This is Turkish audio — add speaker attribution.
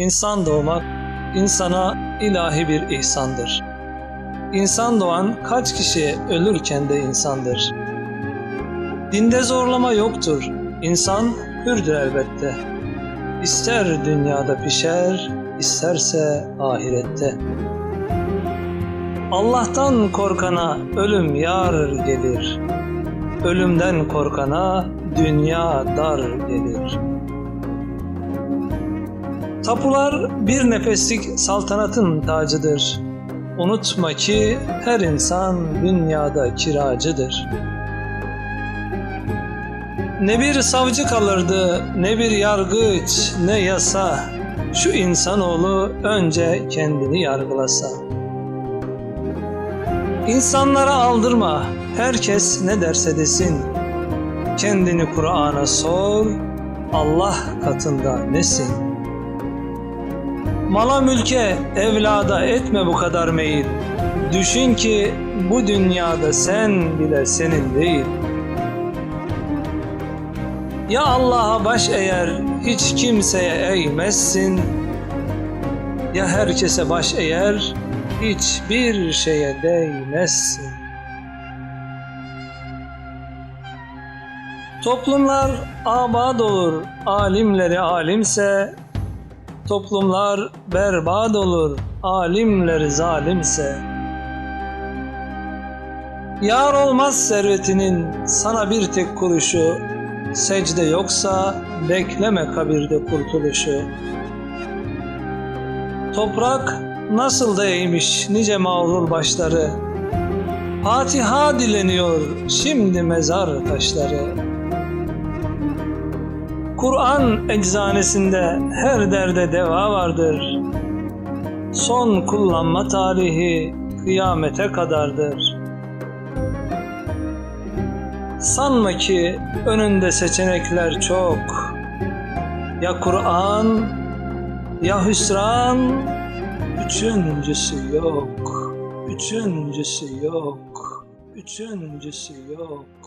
Speaker 1: İnsan doğmak insana ilahi bir ihsandır. İnsan doğan kaç kişi ölürken de insandır. Dinde zorlama yoktur. İnsan hürdür elbette. İster dünyada pişer, isterse ahirette. Allah'tan korkana ölüm yar gelir. Ölümden korkana dünya dar gelir. Tapular bir nefeslik saltanatın tacıdır. Unutma ki her insan dünyada kiracıdır. Ne bir savcı kalırdı, ne bir yargıç, ne yasa. Şu insanoğlu önce kendini yargılasa. İnsanlara aldırma, herkes ne derse desin. Kendini Kur'an'a sor, Allah katında nesin? Mala mülke, evlada etme bu kadar meyil. Düşün ki bu dünyada sen bile senin değil. Ya Allah'a baş eğer hiç kimseye eğmezsin, ya herkese baş eğer hiçbir şeye değmezsin. Toplumlar abad olur, alimleri alimse, toplumlar berbat olur, alimleri zalimse. Yar olmaz servetinin sana bir tek kuruşu, secde yoksa bekleme kabirde kurtuluşu. Toprak nasıl da nice mağrur başları, Fatiha dileniyor şimdi mezar taşları. Kur'an eczanesinde her derde deva vardır. Son kullanma tarihi kıyamete kadardır. Sanma ki önünde seçenekler çok. Ya Kur'an ya hüsran, üçüncüsü yok. Üçüncüsü yok. Üçüncüsü yok.